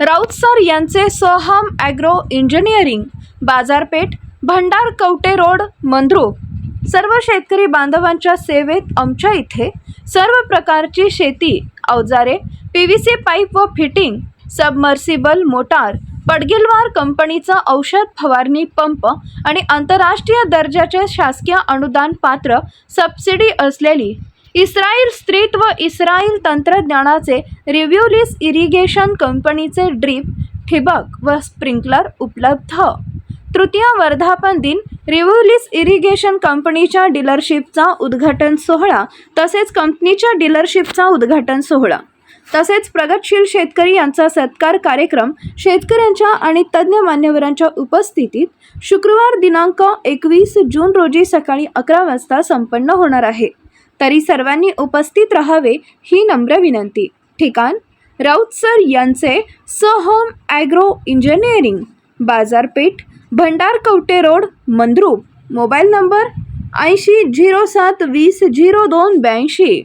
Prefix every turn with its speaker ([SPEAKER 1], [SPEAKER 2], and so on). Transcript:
[SPEAKER 1] Raut sir यांचे Soham agro engineering बाजारपेठ भंडार कवटे रोड मंद्रुप सर्व शेतकरी बांधवांच्या सेवेत आमच्या इथे सर्व प्रकारची शेती अवजारे पी व्ही सी पाईप व फिटिंग सबमर्सिबल मोटार पडगिलवार कंपनीचा औषध फवारणी पंप आणि आंतरराष्ट्रीय दर्जाचे शासकीय अनुदान पात्र सबसिडी असलेली इस्रायल स्त्रीत व इस्रायल तंत्रज्ञानाचे रिव्ह्युलिस इरिगेशन कंपनीचे ड्रीप ठिबक व स्प्रिंकलर उपलब्ध. तृतीय वर्धापन दिन रिव्ह्युलिस इरिगेशन कंपनीच्या डीलरशिपचा उद्घाटन सोहळा तसेच कंपनीच्या डीलरशिपचा उद्घाटन सोहळा. तसेच प्रगतशील शेतकरी यांचा सत्कार कार्यक्रम शेतकऱ्यांच्या आणि तज्ज्ञ मान्यवरांच्या उपस्थितीत शुक्रवार दिनांक एकवीस जून रोजी सकाळी अकरा वाजता संपन्न होणार आहे. तरी सर्वांनी उपस्थित राहावे ही नम्र विनंती. ठिकाण? राऊत सर यांचे होम ॲग्रो इंजिनिअरिंग बाजारपेठ भंडार Kawate road Mandrup mobile number ऐंशी झिरो सात वीस झिरो दोन ब्याऐंशी.